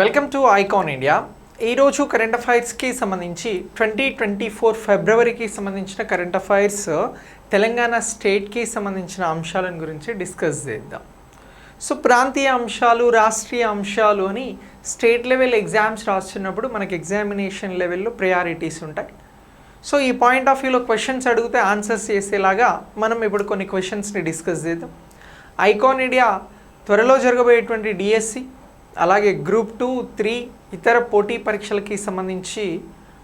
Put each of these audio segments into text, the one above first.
Welcome to Icon India ఈరోజు current అఫైర్స్కి సంబంధించి ట్వంటీ ట్వంటీ ఫోర్ ఫిబ్రవరికి సంబంధించిన కరెంట్ అఫైర్స్ తెలంగాణ స్టేట్కి సంబంధించిన అంశాలను గురించి డిస్కస్ చేద్దాం. సో ప్రాంతీయ అంశాలు రాష్ట్రీయ అంశాలు అని స్టేట్ లెవెల్ ఎగ్జామ్స్ రాస్తున్నప్పుడు మనకి ఎగ్జామినేషన్ లెవెల్లో ప్రయారిటీస్ ఉంటాయి. సో ఈ పాయింట్ ఆఫ్ వ్యూలో క్వశ్చన్స్ అడిగితే ఆన్సర్స్ చేసేలాగా మనం ఇప్పుడు కొన్ని క్వశ్చన్స్ని డిస్కస్ చేద్దాం. ఐకాన్ ఇండియా త్వరలో జరగబోయేటువంటి డిఎస్సి అలాగే గ్రూప్ టూ త్రీ ఇతర పోటీ పరీక్షలకి సంబంధించి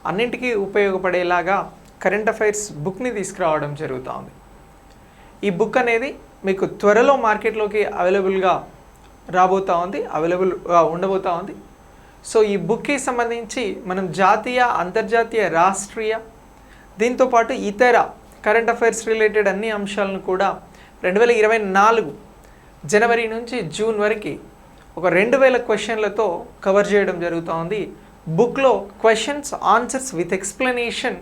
అన్నింటికీ ఉపయోగపడేలాగా కరెంట్ అఫైర్స్ బుక్ని తీసుకురావడం జరుగుతూ ఉంది ఈ బుక్ అనేది మీకు త్వరలో మార్కెట్లోకి అవైలబుల్గా రాబోతూ ఉంది అవైలబుల్గా ఉండబోతూ ఉంది సో ఈ బుక్కి సంబంధించి మనం జాతీయ అంతర్జాతీయ రాష్ట్రీయ దీంతోపాటు ఇతర కరెంట్ అఫైర్స్ రిలేటెడ్ అన్ని అంశాలను కూడా రెండు వేల ఇరవై నాలుగు జనవరి నుంచి జూన్ వరకు ఒక రెండు వేల క్వశ్చన్లతో కవర్ చేయడం జరుగుతూ ఉంది. బుక్లో క్వశ్చన్స్ ఆన్సర్స్ విత్ ఎక్స్ప్లెనేషన్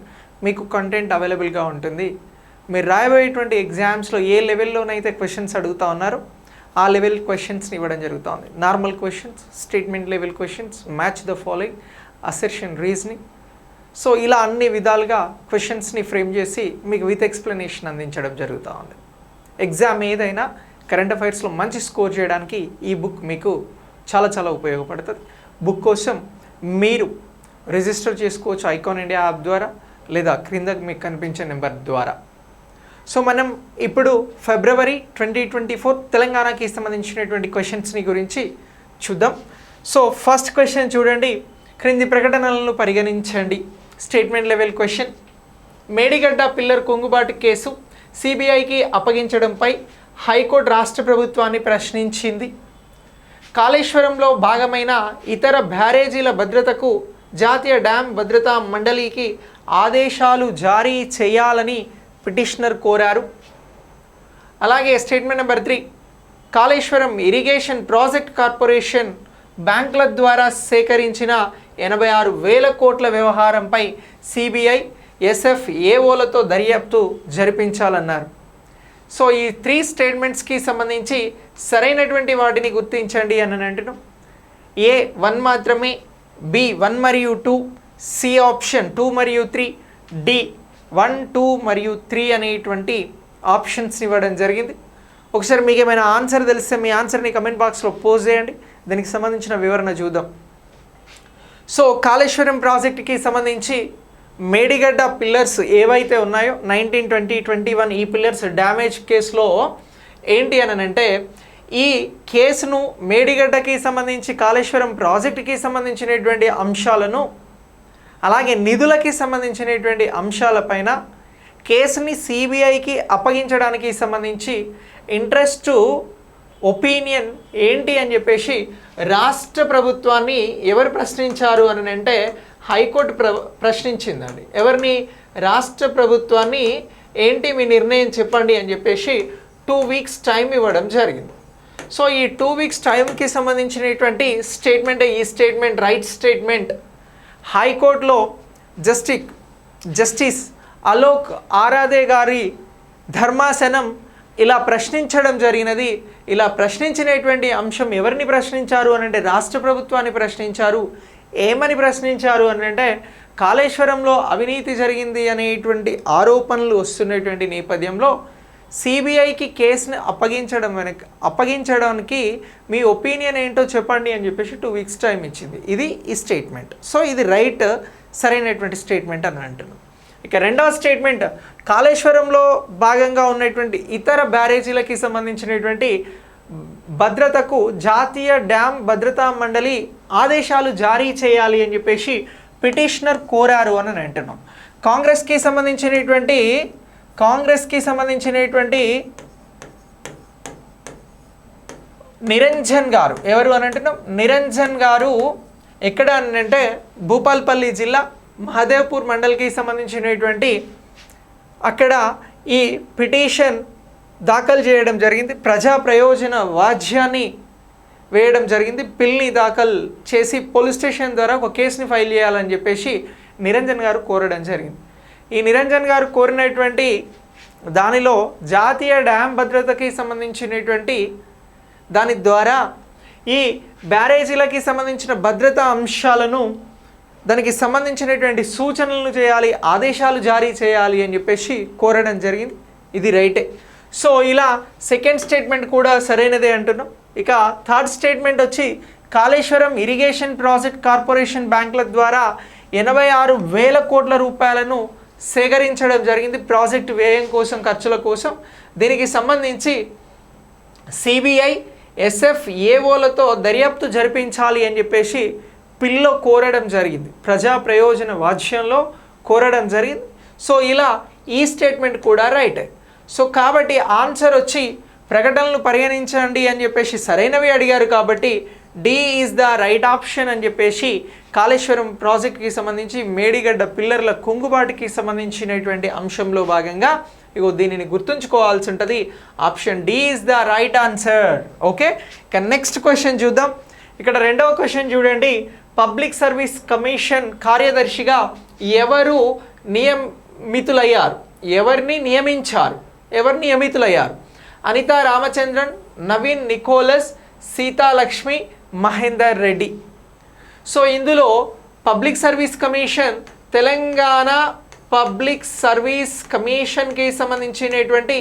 మీకు కంటెంట్ అవైలబుల్గా ఉంటుంది. మీరు రాయబోయేటువంటి ఎగ్జామ్స్లో ఏ లెవెల్లోనైతే క్వశ్చన్స్ అడుగుతా ఉన్నారో ఆ లెవెల్ క్వశ్చన్స్ని ఇవ్వడం జరుగుతుంది normal questions statement level questions match the following assertion reasoning. So ఇలా అన్ని విధాలుగా క్వశ్చన్స్ని ఫ్రేమ్ చేసి మీకు విత్ ఎక్స్ప్లెనేషన్ అందించడం జరుగుతూ ఉంది. ఎగ్జామ్ ఏదైనా కరెంట్ అఫైర్స్లో మంచి స్కోర్ చేయడానికి ఈ బుక్ మీకు చాలా చాలా ఉపయోగపడుతుంది. బుక్ కోసం మీరు రిజిస్టర్ చేసుకోవచ్చు ఐకాన్ ఇండియా యాప్ ద్వారా లేదా క్రింద మీకు కనిపించే నెంబర్ ద్వారా. సో మనం ఇప్పుడు ఫిబ్రవరి ట్వంటీ ట్వంటీ ఫోర్ తెలంగాణకి సంబంధించినటువంటి క్వశ్చన్స్ని గురించి చూద్దాం. సో ఫస్ట్ క్వశ్చన్ చూడండి. క్రింది ప్రకటనలను పరిగణించండి. Statement level question. Medigadda pillar కొంగుబాటు case. సిబిఐకి అప్పగించడంపై హైకోర్టు రాష్ట్ర ప్రభుత్వాన్ని ప్రశ్నించింది. కాళేశ్వరంలో భాగమైన ఇతర బ్యారేజీల భద్రతకు జాతీయ డ్యామ్ భద్రతా మండలికి ఆదేశాలు జారీ చేయాలని పిటిషనర్ కోరారు. అలాగే statement number three Kaleshwaram irrigation project corporation బ్యాంకుల ద్వారా సేకరించిన ఎనభై ఆరు వేల కోట్ల వ్యవహారంపై సిబిఐ ఎస్ఎఫ్ఏఓలతో దర్యాప్తు జరిపించాలన్నారు. సో ఈ త్రీ స్టేట్మెంట్స్కి సంబంధించి సరైనటువంటి వాటిని గుర్తించండి అని అంటున్నాం. ఏ వన్ మాత్రమే బి వన్ మరియు టూ సి ఆప్షన్ టూ మరియు త్రీ డి వన్ టూ మరియు త్రీ అనేటువంటి ఆప్షన్స్ ఇవ్వడం జరిగింది. ఒకసారి మీకు ఏమైనా ఆన్సర్ తెలిస్తే మీ ఆన్సర్ని కమెంట్ బాక్స్లో పోస్ చేయండి. దానికి సంబంధించిన వివరణ చూద్దాం. సో కాళేశ్వరం ప్రాజెక్ట్కి సంబంధించి మేడిగడ్డ పిల్లర్స్ ఏవైతే ఉన్నాయో నైన్టీన్ ట్వంటీ ట్వంటీ వన్ ఈ పిల్లర్స్ డ్యామేజ్ కేసులో ఏంటి అని అంటే ఈ కేసును మేడిగడ్డకి సంబంధించి కాళేశ్వరం ప్రాజెక్టుకి సంబంధించినటువంటి అంశాలను అలాగే నిధులకి సంబంధించినటువంటి అంశాలపైన కేసుని సిబిఐకి అప్పగించడానికి సంబంధించి ఇంట్రెస్ట్ ఒపీనియన్ ఏంటి అని చెప్పేసి రాష్ట్ర ప్రభుత్వాన్ని ఎవరు ప్రశ్నించారు అని అంటే హైకోర్టు ప్ర ప్రశ్నించిందండి. ఎవరిని? రాష్ట్ర ప్రభుత్వాన్ని ఏంటి మీ నిర్ణయం చెప్పండి అని చెప్పేసి టూ వీక్స్ టైం ఇవ్వడం జరిగింది. సో ఈ టూ వీక్స్ టైంకి సంబంధించినటువంటి స్టేట్మెంట్ ఈ స్టేట్మెంట్ రైట్ స్టేట్మెంట్ హైకోర్టులో జస్టిక్ జస్టిస్ అలోక్ ఆరాధే గారి ధర్మాసనం ఇలా ప్రశ్నించడం జరిగినది. ఇలా ప్రశ్నించినటువంటి అంశం ఎవరిని ప్రశ్నించారు అని అంటే రాష్ట్ర ప్రభుత్వాన్ని ప్రశ్నించారు. ఏమని ప్రశ్నించారు అని అంటే కాళేశ్వరంలో అవినీతి జరిగింది అనేటువంటి ఆరోపణలు వస్తున్నటువంటి నేపథ్యంలో సిబిఐకి కేసుని అప్పగించడం వెనక అప్పగించడానికి మీ ఒపీనియన్ ఏంటో చెప్పండి అని చెప్పేసి టూ వీక్స్ టైం ఇచ్చింది. ఇది ఈ స్టేట్మెంట్ సో ఇది రైట్ సరైనటువంటి స్టేట్మెంట్ అని అంటున్నాను ఇక రెండవ స్టేట్మెంట్ కాళేశ్వరంలో భాగంగా ఉన్నటువంటి ఇతర బ్యారేజీలకి సంబంధించినటువంటి భద్రతకు జాతీయ డ్యామ్ భద్రతా మండలి ఆదేశాలు జారీ చేయాలి అని చెప్పేసి పిటిషనర్ కోరారు అని అంటున్నాం. కాంగ్రెస్కి సంబంధించినటువంటి కాంగ్రెస్కి సంబంధించినటువంటి నిరంజన్ గారు ఎవరు అని అంటున్నాం? నిరంజన్ గారు ఎక్కడ అని అంటే భూపాల్పల్లి జిల్లా మహదేవ్పూర్ మండల్కి సంబంధించినటువంటి అక్కడ ఈ పిటిషన్ దాఖలు చేయడం జరిగింది. ప్రజా ప్రయోజన వాజ్యాన్ని వేయడం జరిగింది. పిల్ని దాఖలు చేసి పోలీస్ స్టేషన్ ద్వారా ఒక కేసుని ఫైల్ చేయాలని చెప్పేసి నిరంజన్ గారు కోరడం జరిగింది. ఈ నిరంజన్ గారు కోరినటువంటి దానిలో జాతీయ డ్యామ్ భద్రతకి సంబంధించినటువంటి దాని ద్వారా ఈ బ్యారేజీలకి సంబంధించిన భద్రతా అంశాలను దానికి సంబంధించినటువంటి సూచనలు చేయాలి ఆదేశాలు జారీ చేయాలి అని చెప్పేసి కోరడం జరిగింది. ఇది రైటే. సో ఇలా సెకండ్ స్టేట్మెంట్ కూడా సరైనదే అంటున్నాం. ఇక థర్డ్ స్టేట్మెంట్ వచ్చి కాళేశ్వరం ఇరిగేషన్ ప్రాజెక్ట్ కార్పొరేషన్ బ్యాంకుల ద్వారా ఎనభై ఆరు వేల కోట్ల రూపాయలను సేకరించడం జరిగింది ప్రాజెక్టు వ్యయం కోసం ఖర్చుల కోసం. దీనికి సంబంధించి సిబిఐ ఎస్ఎఫ్ ఏఓలతో దర్యాప్తు జరిపించాలి అని చెప్పేసి పిల్లో కోరడం జరిగింది. ప్రజా ప్రయోజన వాజ్యంలో కోరడం జరిగింది. సో ఇలా ఈ స్టేట్మెంట్ కూడా రైట్ సో కాబట్టి ఆన్సర్ వచ్చి ప్రకటనలు పరిగణించండి అని చెప్పేసి సరైనవి అడిగారు కాబట్టి D is the right option అని చెప్పేసి కాళేశ్వరం ప్రాజెక్ట్కి సంబంధించి మేడిగడ్డ పిల్లర్ల కుంగుబాటుకి సంబంధించినటువంటి అంశంలో భాగంగా ఇగో దీనిని గుర్తుంచుకోవాల్సి ఉంటుంది. Option D is the right answer. Okay? ఇక నెక్స్ట్ క్వశ్చన్ చూద్దాం. ఇక్కడ రెండవ క్వశ్చన్ చూడండి. పబ్లిక్ సర్వీస్ కమిషన్ కార్యదర్శిగా ఎవరు నియమితులయ్యారు? ఎవరిని నియమించారు? ఎవరు నియమితులయ్యారు? అనితా రామచంద్రన్ నవీన్ నికోలస్ సీతాలక్ష్మి మహేందర్ రెడ్డి. సో ఇందులో public service commission Telangana public service కమిషన్కి సంబంధించినటువంటి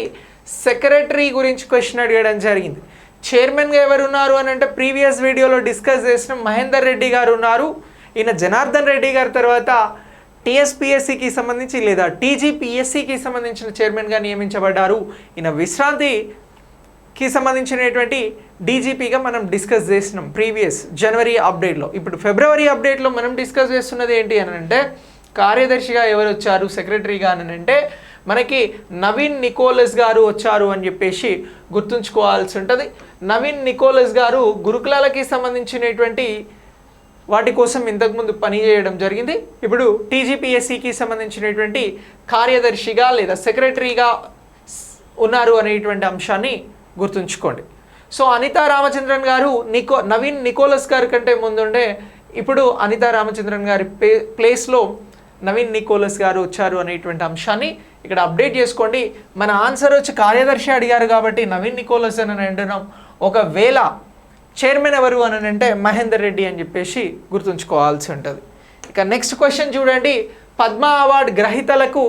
సెక్రటరీ గురించి క్వశ్చన్ అడగడం జరిగింది. చైర్మన్గా ఎవరున్నారు అని అంటే ప్రీవియస్ వీడియోలో డిస్కస్ చేసిన మహేందర్ రెడ్డి గారు ఉన్నారు. ఈయన జనార్దన్ రెడ్డి గారి తర్వాత టీఎస్పిఎస్సికి సంబంధించి లేదా టీజీపీఎస్సికి సంబంధించిన చైర్మన్గా నియమించబడ్డారు. ఈయన విశ్రాంతికి సంబంధించినటువంటి డీజీపీగా మనం డిస్కస్ చేసినాం ప్రీవియస్ జనవరి అప్డేట్లో. ఇప్పుడు ఫిబ్రవరి అప్డేట్లో మనం డిస్కస్ చేస్తున్నది ఏంటి అని అంటే కార్యదర్శిగా ఎవరు వచ్చారు సెక్రటరీగా అని అంటే మనకి నవీన్ నికోలస్ గారు వచ్చారు అని చెప్పేసి గుర్తుంచుకోవాల్సి ఉంటుంది. నవీన్ నికోలస్ గారు గురుకులాలకి సంబంధించినటువంటి వాటి కోసం ఇంతకుముందు పనిచేయడం జరిగింది. ఇప్పుడు టీజీపీఎస్సికి సంబంధించినటువంటి కార్యదర్శిగా లేదా సెక్రటరీగా ఉన్నారు అనేటువంటి అంశాన్ని గుర్తుంచుకోండి. సో అనితా రామచంద్రన్ గారు నికో నవీన్ నికోలస్ గారి కంటే ముందుండే ఇప్పుడు అనితా రామచంద్రన్ గారి ప్లే ప్లేస్లో నవీన్ నికోలస్ గారు వచ్చారు అనేటువంటి అంశాన్ని ఇక్కడ అప్డేట్ చేసుకోండి. మన ఆన్సర్ వచ్చి కార్యదర్శి అడిగారు కాబట్టి నవీన్ నికోలస్ అని అంటున్నాం. ఒకవేళ చైర్మన్ ఎవరు అని అంటే మహేందర్ రెడ్డి అని చెప్పేసి గుర్తుంచుకోవాల్సి ఉంటుంది. ఇక నెక్స్ట్ క్వశ్చన్ చూడండి. పద్మ అవార్డు గ్రహీతలకు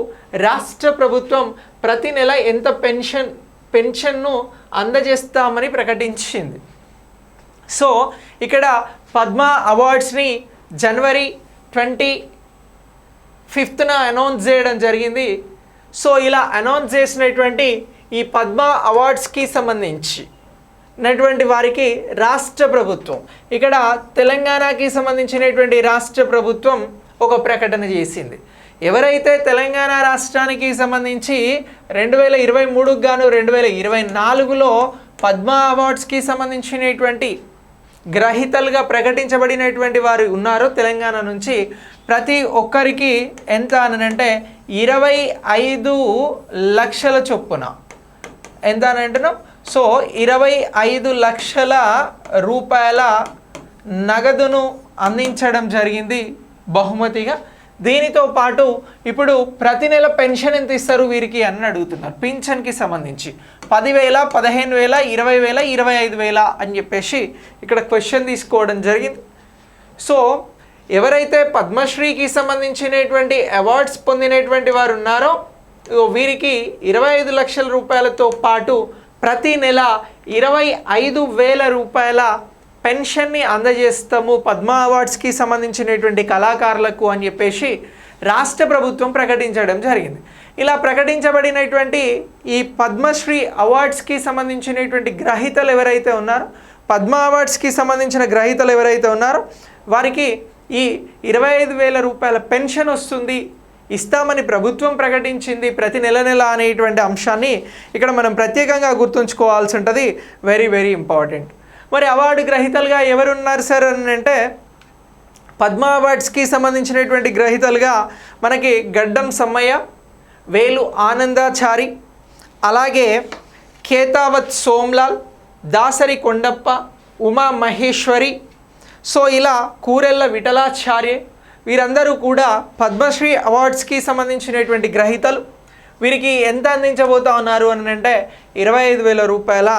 రాష్ట్ర ప్రభుత్వం ప్రతి నెల ఎంత పెన్షన్ పెన్షన్ను అందజేస్తామని ప్రకటించింది. సో ఇక్కడ పద్మ అవార్డ్స్ని జనవరి ట్వంటీ ఫిఫ్త్న అనౌన్స్ చేయడం జరిగింది. సో ఇలా అనౌన్స్ చేసినటువంటి ఈ పద్మ అవార్డ్స్కి సంబంధించి నటువంటి వారికి రాష్ట్ర ప్రభుత్వం. ఇక్కడ తెలంగాణకి సంబంధించినటువంటి రాష్ట్ర ప్రభుత్వం ఒక ప్రకటన చేసింది. ఎవరైతే తెలంగాణ రాష్ట్రానికి సంబంధించి రెండు వేల ఇరవై మూడుకు గాను రెండు వేల ఇరవై నాలుగులో పద్మ అవార్డ్స్కి సంబంధించినటువంటి గ్రహీతలుగా ప్రకటించబడినటువంటి వారు ఉన్నారో తెలంగాణ నుంచి ప్రతి ఒక్కరికి ఎంత అనంటే ఇరవై ఐదు లక్షల చొప్పున. ఎంత అని అంటున్నాం సో ఇరవై ఐదు లక్షల రూపాయల నగదును అందించడం జరిగింది బహుమతిగా. దీనితో పాటు ఇప్పుడు ప్రతి నెల పెన్షన్ ఎంత ఇస్తారు వీరికి అని అడుగుతున్నారు. పింఛన్కి సంబంధించి పదివేల పదిహేను వేల ఇరవై వేల ఇరవై ఐదు వేల అని చెప్పేసి ఇక్కడ క్వశ్చన్ తీసుకోవడం జరిగింది. సో ఎవరైతే పద్మశ్రీకి సంబంధించినటువంటి అవార్డ్స్ పొందినటువంటి వారు ఉన్నారో వీరికి ఇరవై ఐదు లక్షల రూపాయలతో పాటు ప్రతి నెల ఇరవై ఐదు వేల రూపాయల పెన్షన్ని అందజేస్తాము. పద్మ అవార్డ్స్కి సంబంధించినటువంటి కళాకారులకు అని చెప్పేసి రాష్ట్ర ప్రభుత్వం ప్రకటించడం జరిగింది. ఇలా ప్రకటించబడినటువంటి ఈ పద్మశ్రీ అవార్డ్స్కి సంబంధించినటువంటి గ్రహీతలు ఎవరైతే ఉన్నారో పద్మ అవార్డ్స్కి సంబంధించిన గ్రహీతలు ఎవరైతే ఉన్నారో వారికి ఈ ఇరవై ఐదు వేల రూపాయల పెన్షన్ వస్తుంది. ఇస్తామని ప్రభుత్వం ప్రకటించింది ప్రతి నెల నెల అనేటువంటి అంశాన్ని ఇక్కడ మనం ప్రత్యేకంగా గుర్తుంచుకోవాల్సి ఉంటుంది. వెరీ వెరీ ఇంపార్టెంట్ మరి అవార్డు గ్రహీతలుగా ఎవరున్నారు సార్ అని అంటే పద్మ అవార్డ్స్కి సంబంధించినటువంటి గ్రహీతలుగా మనకి గడ్డం సమ్మయ్య వేలు ఆనందాచారి అలాగే కేతావత్ సోమ్లాల్ దాసరి కొండప్ప ఉమా మహేశ్వరి. సో ఇలా కూరెళ్ళ విఠలాచార్య వీరందరూ కూడా పద్మశ్రీ అవార్డ్స్కి సంబంధించినటువంటి గ్రహీతలు. వీరికి ఎంత అందించబోతా ఉన్నారు అని అంటే ఇరవై ఐదు వేల రూపాయల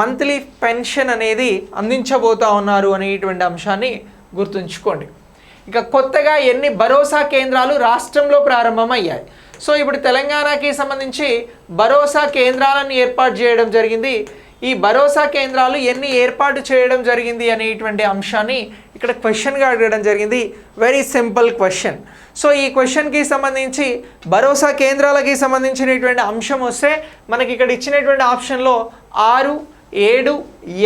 మంత్లీ పెన్షన్ అనేది అందించబోతా ఉన్నారు అనేటువంటి అంశాన్ని గుర్తుంచుకోండి. ఇక కొత్తగా ఎన్ని భరోసా కేంద్రాలు రాష్ట్రంలో ప్రారంభమయ్యాయి. సో ఇప్పుడు తెలంగాణకి సంబంధించి భరోసా కేంద్రాలను ఏర్పాటు చేయడం జరిగింది. ఈ భరోసా కేంద్రాలు ఎన్ని ఏర్పాటు చేయడం జరిగింది అనేటువంటి అంశాన్ని ఇక్కడ క్వశ్చన్గా అడగడం జరిగింది. వెరీ సింపుల్ క్వశ్చన్ సో ఈ క్వశ్చన్కి సంబంధించి భరోసా కేంద్రాలకి సంబంధించినటువంటి అంశం వస్తే మనకి ఇక్కడ ఇచ్చినటువంటి ఆప్షన్లో ఆరు ఏడు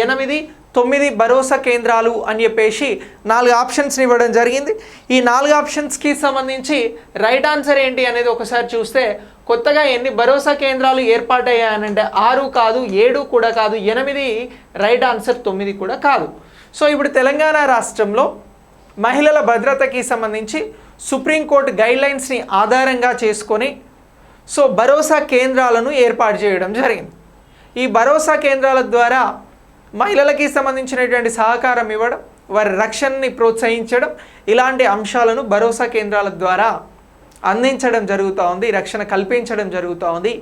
ఎనిమిది తొమ్మిది భరోసా కేంద్రాలు అని చెప్పేసి నాలుగు ఆప్షన్స్ని ఇవ్వడం జరిగింది. ఈ నాలుగు ఆప్షన్స్కి సంబంధించి రైట్ ఆన్సర్ ఏంటి అనేది ఒకసారి చూస్తే కొత్తగా ఎన్ని భరోసా కేంద్రాలు ఏర్పాటయ్యాయనంటే ఆరు కాదు ఏడు కూడా కాదు ఎనిమిది రైట్ ఆన్సర్ తొమ్మిది కూడా కాదు. సో ఇప్పుడు తెలంగాణ రాష్ట్రంలో మహిళల భద్రతకి సంబంధించి సుప్రీంకోర్టు గైడ్లైన్స్ని ఆధారంగా చేసుకొని సో భరోసా కేంద్రాలను ఏర్పాటు చేయడం జరిగింది. ఈ భరోసా కేంద్రాల ద్వారా మహిళలకి సంబంధించినటువంటి సహకారం ఇవ్వడం వారి రక్షణని ప్రోత్సహించడం ఇలాంటి అంశాలను భరోసా కేంద్రాల ద్వారా అందించడం జరుగుతూ ఉంది రక్షణ కల్పించడం జరుగుతూ ఉంది.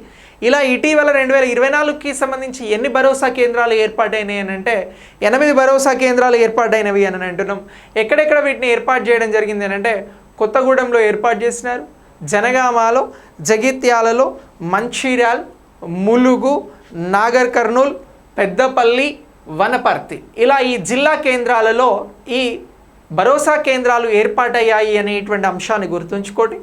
ఇలా ఇటీవల రెండు వేల ఇరవై నాలుగుకి సంబంధించి ఎన్ని భరోసా కేంద్రాలు ఏర్పాటైనాయి అని అంటే ఎనిమిది భరోసా కేంద్రాలు ఏర్పాటైనవి అని అంటున్నాం. ఎక్కడెక్కడ వీటిని ఏర్పాటు చేయడం జరిగింది అని అంటే కొత్తగూడెంలో ఏర్పాటు చేసినారు జనగామాలో జగిత్యాలలో మంచిర్యాల్ ములుగు నాగర్ కర్నూల్ పెద్దపల్లి వనపర్తి. ఇలా ఈ జిల్లా కేంద్రాలలో ఈ భరోసా కేంద్రాలు ఏర్పాటయ్యాయి అనేటువంటి అంశాన్ని గుర్తుంచుకోండి.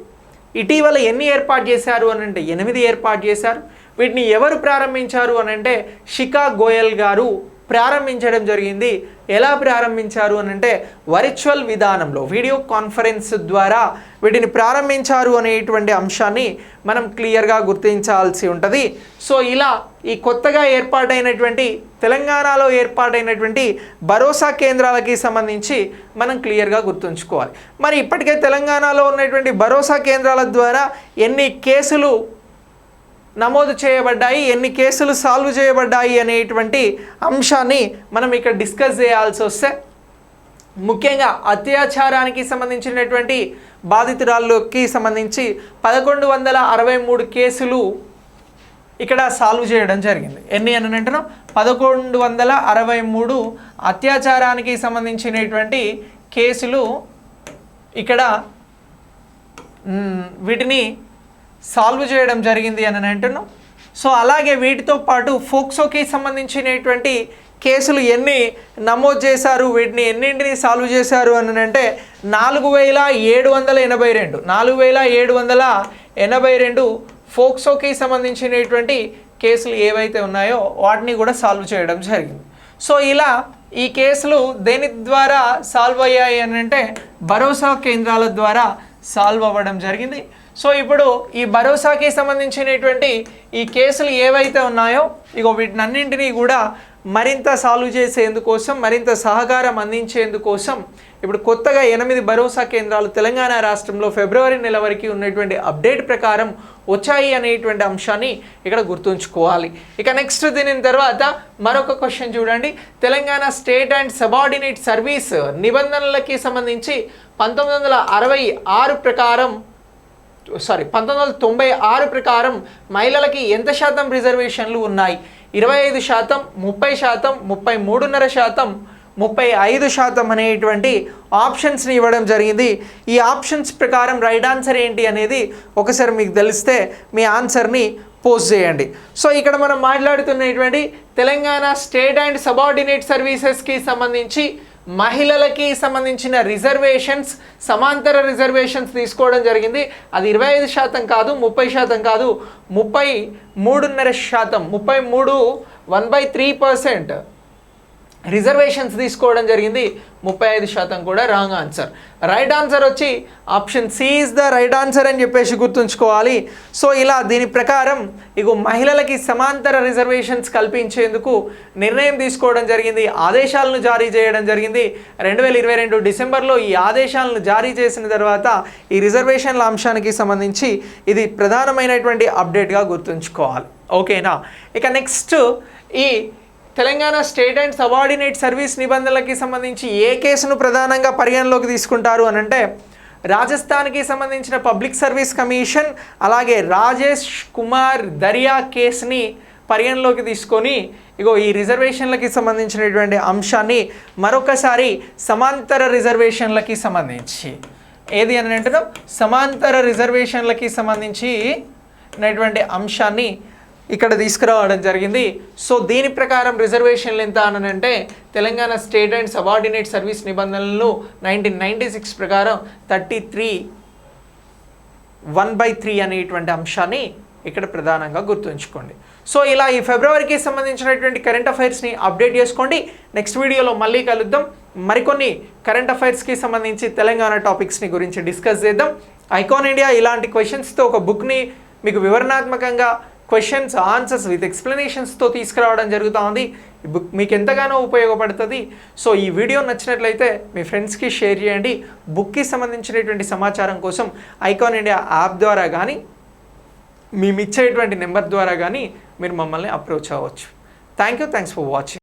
ఇటీవల ఎన్ని ఏర్పాటు చేశారు అని అంటే ఎనిమిది ఏర్పాటు చేశారు. వీటిని ఎవరు ప్రారంభించారు అని అంటే షికా గోయల్ గారు ప్రారంభించడం జరిగింది. ఎలా ప్రారంభించారు అని అంటే వర్చువల్ విధానంలో వీడియో కాన్ఫరెన్స్ ద్వారా వీటిని ప్రారంభించారు అనేటువంటి అంశాన్ని మనం క్లియర్గా గుర్తించాల్సి ఉంటుంది. సో ఇలా ఈ కొత్తగా ఏర్పాటైనటువంటి తెలంగాణలో ఏర్పాటైనటువంటి భరోసా కేంద్రాలకి సంబంధించి మనం క్లియర్గా గుర్తుంచుకోవాలి. మరి ఇప్పటికే తెలంగాణలో ఉన్నటువంటి భరోసా కేంద్రాల ద్వారా ఎన్ని కేసులు నమోదు చేయబడ్డాయి ఎన్ని కేసులు సాల్వ్ చేయబడ్డాయి అనేటువంటి అంశాన్ని మనం ఇక్కడ డిస్కస్ చేయాల్సి వస్తే ముఖ్యంగా అత్యాచారానికి సంబంధించినటువంటి బాధితురాళ్ళకి సంబంధించి పదకొండు వందల అరవై మూడు కేసులు ఇక్కడ సాల్వ్ చేయడం జరిగింది. ఎన్ని అని అంటున్నాం? పదకొండు వందల అరవై మూడు అత్యాచారానికి సంబంధించినటువంటి కేసులు ఇక్కడ వీటిని సాల్వ్ చేయడం జరిగింది అని అంటున్నాం. సో అలాగే వీటితో పాటు ఫోక్సోకి సంబంధించినటువంటి కేసులు ఎన్ని నమోదు చేశారు వీటిని ఎన్నింటిని సాల్వ్ చేశారు అని అంటే నాలుగు వేల ఏడు వందల ఎనభై రెండు. నాలుగు వేల ఏడు వందల ఎనభై రెండు ఫోక్సోకి సంబంధించినటువంటి కేసులు ఏవైతే ఉన్నాయో వాటిని కూడా సాల్వ్ చేయడం జరిగింది. సో ఇలా ఈ కేసులు దేని ద్వారా సాల్వ్ అయ్యాయి అని అంటే భరోసా కేంద్రాల ద్వారా సాల్వ్ అవ్వడం జరిగింది. సో ఇప్పుడు ఈ భరోసాకి సంబంధించినటువంటి ఈ కేసులు ఏవైతే ఉన్నాయో ఇగో వీటినన్నింటినీ కూడా మరింత సాల్వ్ చేసేందుకోసం మరింత సహకారం అందించేందుకోసం ఇప్పుడు కొత్తగా ఎనిమిది భరోసా కేంద్రాలు తెలంగాణ రాష్ట్రంలో ఫిబ్రవరి నెల వరకు ఉన్నటువంటి అప్డేట్ ప్రకారం వచ్చాయి అనేటువంటి అంశాన్ని ఇక్కడ గుర్తుంచుకోవాలి. ఇక నెక్స్ట్ దీని తర్వాత మరొక క్వశ్చన్ చూడండి. Telangana state and subordinate service నిబంధనలకి సంబంధించి పంతొమ్మిది వందల అరవై ఆరు ప్రకారం సారీ పంతొమ్మిది వందల తొంభై ఆరు ప్రకారం మహిళలకి ఎంత శాతం రిజర్వేషన్లు ఉన్నాయి? ఇరవై ఐదు శాతం ముప్పై శాతం ముప్పై మూడున్నర శాతం ముప్పై ఐదు శాతం అనేటువంటి ఆప్షన్స్ని ఇవ్వడం జరిగింది. ఈ ఆప్షన్స్ ప్రకారం రైట్ ఆన్సర్ ఏంటి అనేది ఒకసారి మీకు తెలిస్తే మీ ఆన్సర్ని పోస్ట్ చేయండి. సో ఇక్కడ మనం మాట్లాడుతున్నటువంటి తెలంగాణ స్టేట్ అండ్ సబార్డినేట్ సర్వీసెస్కి సంబంధించి మహిళలకి సంబంధించిన రిజర్వేషన్స్ సమాంతర రిజర్వేషన్స్ తీసుకోవడం జరిగింది. అది ఇరవై ఐదు శాతం కాదు ముప్పై శాతం కాదు ముప్పై మూడున్నర శాతం ముప్పై మూడు one by three percent reservations తీసుకోవడం జరిగింది. ముప్పై ఐదు శాతం కూడా రాంగ్ ఆన్సర్. రైట్ ఆన్సర్ వచ్చి option C is the right answer అని చెప్పేసి గుర్తుంచుకోవాలి. సో ఇలా దీని ప్రకారం ఇగో మహిళలకి సమాంతర రిజర్వేషన్స్ కల్పించేందుకు నిర్ణయం తీసుకోవడం జరిగింది. ఆదేశాలను జారీ చేయడం జరిగింది. రెండు వేల ఇరవై రెండు డిసెంబర్లో ఈ ఆదేశాలను జారీ చేసిన తర్వాత ఈ రిజర్వేషన్ల అంశానికి సంబంధించి ఇది ప్రధానమైనటువంటి అప్డేట్గా గుర్తుంచుకోవాలి. ఓకేనా? ఇక నెక్స్ట్ ఈ Telangana state and subordinate service నిబంధనలకి సంబంధించి ఏ కేసును ప్రధానంగా పరిగణలోకి తీసుకుంటారు అని అంటే రాజస్థాన్కి సంబంధించిన పబ్లిక్ సర్వీస్ కమిషన్ అలాగే రాజేష్ కుమార్ దరియా కేసుని పరిగణలోకి తీసుకొని ఇగో ఈ రిజర్వేషన్లకి సంబంధించినటువంటి అంశాన్ని మరొకసారి సమాంతర రిజర్వేషన్లకి సంబంధించి. ఏది అని అంటున్నాం? సమాంతర రిజర్వేషన్లకి సంబంధించి అంశాన్ని ఇక్కడ తీసుకురావడం జరిగింది. సో దీని ప్రకారం రిజర్వేషన్లు ఎంత అనంటే Telangana state and subordinate service నిబంధనలు నైన్టీన్ నైంటీ సిక్స్ ప్రకారం thirty three one by three అనేటువంటి అంశాన్ని ఇక్కడ ప్రధానంగా గుర్తుంచుకోండి. సో ఇలా ఈ ఫిబ్రవరికి సంబంధించినటువంటి కరెంట్ అఫైర్స్ని అప్డేట్ చేసుకోండి. నెక్స్ట్ వీడియోలో మళ్ళీ కలుద్దాం. మరికొన్ని కరెంట్ అఫైర్స్కి సంబంధించి తెలంగాణ టాపిక్స్ని గురించి డిస్కస్ చేద్దాం. ఐకాన్ ఇండియా ఇలాంటి క్వశ్చన్స్తో ఒక బుక్ని మీకు వివరణాత్మకంగా క్వశ్చన్స్ ఆన్సర్స్ విత్ ఎక్స్ప్లెనేషన్స్తో తీసుకురావడం జరుగుతుంది. ఈ బుక్ మీకు ఎంతగానో ఉపయోగపడుతుంది. సో ఈ వీడియో నచ్చినట్లయితే మీ ఫ్రెండ్స్కి షేర్ చేయండి. బుక్కి సంబంధించినటువంటి సమాచారం కోసం ఐకాన్ ఇండియా యాప్ ద్వారా కానీ మేము ఇచ్చేటువంటి నెంబర్ ద్వారా కానీ మీరు మమ్మల్ని అప్రోచ్ అవ్వచ్చు. Thank you thanks for watching.